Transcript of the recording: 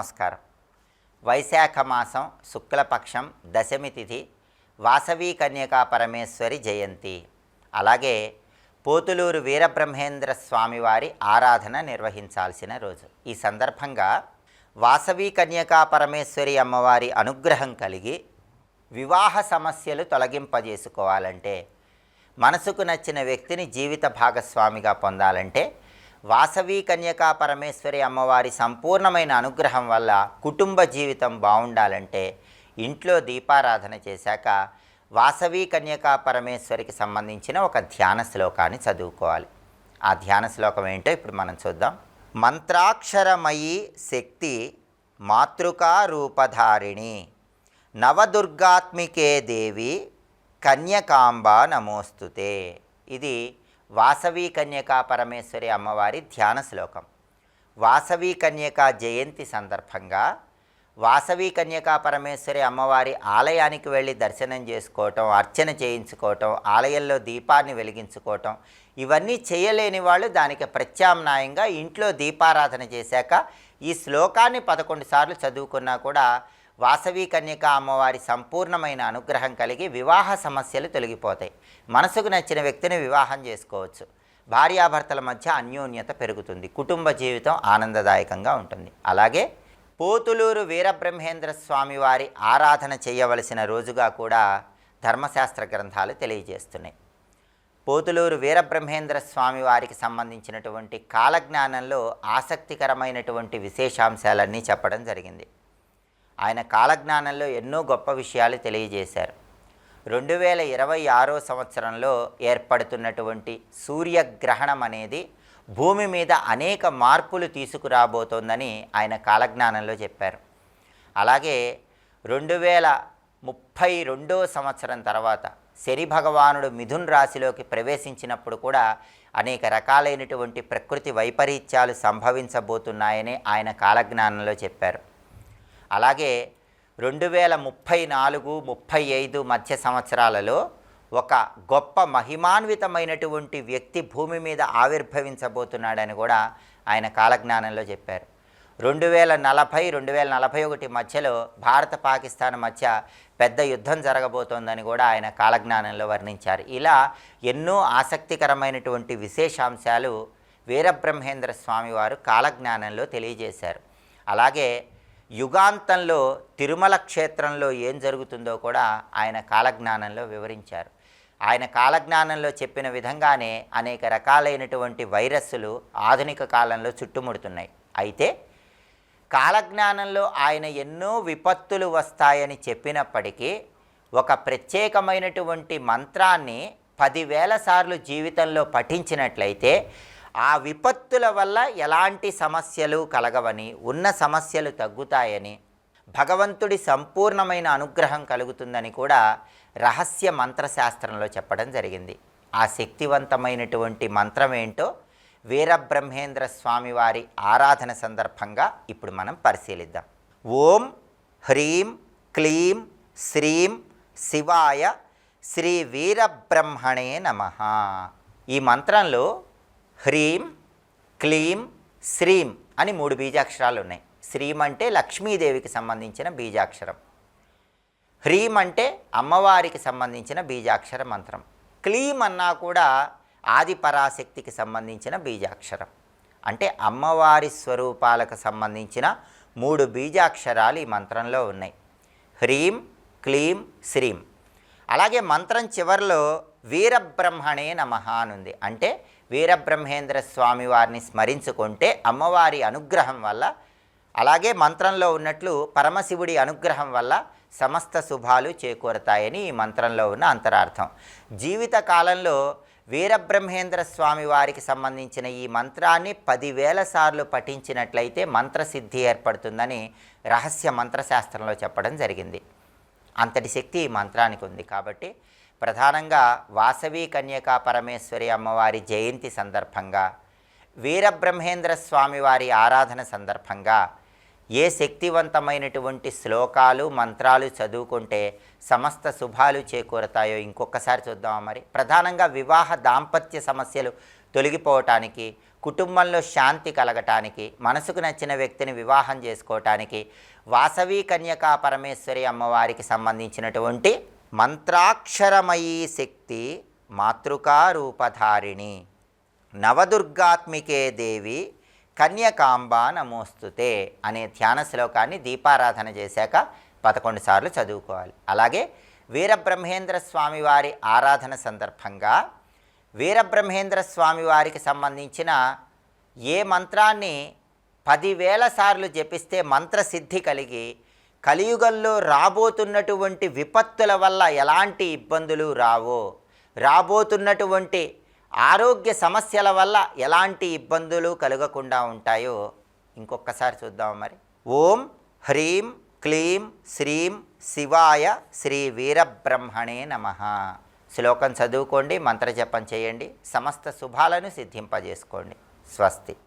నమస్కారం. వైశాఖ మాసం శుక్లపక్షం దశమి తిథి వాసవి కన్యకా పరమేశ్వరి జయంతి. అలాగే పోతులూరు వీరబ్రహ్మేంద్ర స్వామివారి ఆరాధన నిర్వహించాల్సిన రోజు. ఈ సందర్భంగా వాసవి కన్యకా పరమేశ్వరి అమ్మవారి అనుగ్రహం కలిగి వివాహ సమస్యలు తొలగింపజేసుకోవాలంటే మనసుకు నచ్చిన వ్యక్తిని జీవిత భాగస్వామిగా పొందాలంటే వాసవి కన్యకా పరమేశ్వరి అమ్మవారి సంపూర్ణమైన అనుగ్రహం వల్ల కుటుంబ జీవితం బాగుండాలంటే ఇంట్లో దీపారాధన చేశాక వాసవి కన్యకా పరమేశ్వరికి సంబంధించిన ఒక ధ్యాన శ్లోకాన్ని చదువుకోవాలి. ఆ ధ్యాన శ్లోకం ఏంటో ఇప్పుడు మనం చూద్దాం. మంత్రాక్షరమయీ శక్తి మాతృకా రూపధారిణి నవదుర్గాత్మికే దేవి కన్యకాంబ నమోస్తుతే. ఇది వాసవి కన్యకా పరమేశ్వరి అమ్మవారి ధ్యాన శ్లోకం. వాసవి కన్యకా జయంతి సందర్భంగా వాసవి కన్యకా పరమేశ్వరి అమ్మవారి ఆలయానికి వెళ్ళి దర్శనం చేసుకోవటం అర్చన చేయించుకోవటం ఆలయంలో దీపాన్ని వెలిగించుకోవటం ఇవన్నీ చేయలేని వాళ్ళు దానికి ప్రత్యామ్నాయంగా ఇంట్లో దీపారాధన చేశాక ఈ శ్లోకాన్ని పదకొండు సార్లు చదువుకున్నా కూడా వాసవి కన్యక అమ్మవారి సంపూర్ణమైన అనుగ్రహం కలిగి వివాహ సమస్యలు తొలగిపోతాయి. మనసుకు నచ్చిన వ్యక్తిని వివాహం చేసుకోవచ్చు. భార్యాభర్తల మధ్య అన్యోన్యత పెరుగుతుంది. కుటుంబ జీవితం ఆనందదాయకంగా ఉంటుంది. అలాగే పోతులూరు వీరబ్రహ్మేంద్ర స్వామి వారి ఆరాధన చేయవలసిన రోజుగా కూడా ధర్మశాస్త్ర గ్రంథాలు తెలియజేస్తున్నాయి. పోతులూరు వీరబ్రహ్మేంద్ర స్వామి వారికి సంబంధించినటువంటి కాలజ్ఞానంలో ఆసక్తికరమైనటువంటి విశేషాంశాలన్నీ చెప్పడం జరిగింది. ఆయన కాలజ్ఞానంలో ఎన్నో గొప్ప విషయాలు తెలియజేశారు. రెండు వేల ఇరవై ఆరో సంవత్సరంలో ఏర్పడుతున్నటువంటి సూర్యగ్రహణం అనేది భూమి మీద అనేక మార్పులు తీసుకురాబోతోందని ఆయన కాలజ్ఞానంలో చెప్పారు. అలాగే రెండు వేల ముప్పై రెండో సంవత్సరం తర్వాత శని భగవానుడు మిథున్ రాశిలోకి ప్రవేశించినప్పుడు కూడా అనేక రకాలైనటువంటి ప్రకృతి వైపరీత్యాలు సంభవించబోతున్నాయని ఆయన కాలజ్ఞానంలో చెప్పారు. అలాగే రెండు వేల ముప్పై నాలుగు ముప్పై ఐదు మధ్య సంవత్సరాలలో ఒక గొప్ప మహిమాన్వితమైనటువంటి వ్యక్తి భూమి మీద ఆవిర్భవించబోతున్నాడని కూడా ఆయన కాలజ్ఞానంలో చెప్పారు. రెండు వేల నలభై రెండు వేల నలభై ఒకటి మధ్యలో భారత పాకిస్తాన్ మధ్య పెద్ద యుద్ధం జరగబోతోందని కూడా ఆయన కాలజ్ఞానంలో వర్ణించారు. ఇలా ఎన్నో ఆసక్తికరమైనటువంటి విశేషాంశాలు వీరబ్రహ్మేంద్ర స్వామి వారు కాలజ్ఞానంలో తెలియజేశారు. అలాగే యుగాంతంలో తిరుమల క్షేత్రంలో ఏం జరుగుతుందో కూడా ఆయన కాలజ్ఞానంలో వివరించారు. ఆయన కాలజ్ఞానంలో చెప్పిన విధంగానే అనేక రకాలైనటువంటి వైరస్సులు ఆధునిక కాలంలో చుట్టుముడుతున్నాయి. అయితే కాలజ్ఞానంలో ఆయన ఎన్నో విపత్తులు వస్తాయని చెప్పినప్పటికీ ఒక ప్రత్యేకమైనటువంటి మంత్రాన్ని పదివేల సార్లు జీవితంలో పఠించినట్లయితే ఆ విపత్తుల వల్ల ఎలాంటి సమస్యలు కలగవని ఉన్న సమస్యలు తగ్గుతాయని భగవంతుడి సంపూర్ణమైన అనుగ్రహం కలుగుతుందని కూడా రహస్య మంత్రశాస్త్రంలో చెప్పడం జరిగింది. ఆ శక్తివంతమైనటువంటి మంత్రం ఏంటో వీరబ్రహ్మేంద్ర స్వామివారి ఆరాధన సందర్భంగా ఇప్పుడు మనం పరిశీలిద్దాం. ఓం హ్రీం క్లీం శ్రీం శివాయ శ్రీ వీరబ్రహ్మణే నమ. ఈ మంత్రంలో హ్రీం క్లీం శ్రీం అని మూడు బీజాక్షరాలు ఉన్నాయి శ్రీం అంటే లక్ష్మీదేవికి సంబంధించిన బీజాక్షరం. హ్రీం అంటే అమ్మవారికి సంబంధించిన బీజాక్షర మంత్రం. క్లీం అన్నా కూడా ఆది పరాశక్తికి సంబంధించిన బీజాక్షరం. అంటే అమ్మవారి స్వరూపాలకు సంబంధించిన మూడు బీజాక్షరాలు ఈ మంత్రంలో ఉన్నాయి. హ్రీం క్లీం శ్రీం. అలాగే మంత్రం చివరిలో వీరబ్రహ్మణే నమ అనుంది అంటే వీరబ్రహ్మేంద్ర స్వామి వారిని స్మరించుకుంటే అమ్మవారి అనుగ్రహం వల్ల అలాగే మంత్రంలో ఉన్నట్లు పరమశివుడి అనుగ్రహం వల్ల సమస్త శుభాలు చేకూరతాయని ఈ మంత్రంలో ఉన్న అంతరార్థం. జీవిత కాలంలో వీరబ్రహ్మేంద్ర స్వామి వారికి సంబంధించిన ఈ మంత్రాన్ని పదివేల సార్లు పఠించినట్లయితే మంత్రసిద్ధి ఏర్పడుతుందని రహస్య మంత్రశాస్త్రంలో చెప్పడం జరిగింది. అంతటి శక్తి ఈ మంత్రానికి ఉంది కాబట్టి ప్రధానంగా వాసవి కన్యకా పరమేశ్వరి అమ్మవారి జయంతి సందర్భంగా వీరబ్రహ్మేంద్ర స్వామివారి ఆరాధన సందర్భంగా ఏ శక్తివంతమైనటువంటి శ్లోకాలు మంత్రాలు చదువుకుంటే సమస్త శుభాలు చేకూరతాయో ఇంకొకసారి చూద్దామా మరి. ప్రధానంగా వివాహ దాంపత్య సమస్యలు తొలగిపోవటానికి కుటుంబంలో శాంతి కలగటానికి మనసుకు నచ్చిన వ్యక్తిని వివాహం చేసుకోవటానికి వాసవి కన్యకా పరమేశ్వరి అమ్మవారికి సంబంధించినటువంటి మంత్రాక్షరమయీ శక్తి మాతృకారూపధారిణి. నవదుర్గాత్మికే దేవి కన్యకాంబ నమోస్తుతే అనే ధ్యాన శ్లోకాన్ని దీపారాధన చేశాక పదకొండు సార్లు చదువుకోవాలి. అలాగే వీరబ్రహ్మేంద్ర స్వామి వారి ఆరాధన సందర్భంగా వీరబ్రహ్మేంద్ర స్వామి వారికి సంబంధించిన ఏ మంత్రాన్ని పదివేల సార్లు జపిస్తే మంత్రసిద్ధి కలిగి కలియుగంలో రాబోతున్నటువంటి విపత్తుల వల్ల ఎలాంటి ఇబ్బందులు రావో. రాబోతున్నటువంటి ఆరోగ్య సమస్యల వల్ల ఎలాంటి ఇబ్బందులు కలగకుండా ఉంటాయో ఇంకొకసారి చూద్దాం మరి. ఓం హ్రీం క్లీం శ్రీం శివాయ శ్రీ వీరబ్రహ్మణే నమ. శ్లోకం చదువుకోండి మంత్రజపం చేయండి సమస్త శుభాలను సిద్ధింపజేసుకోండి. స్వస్తి.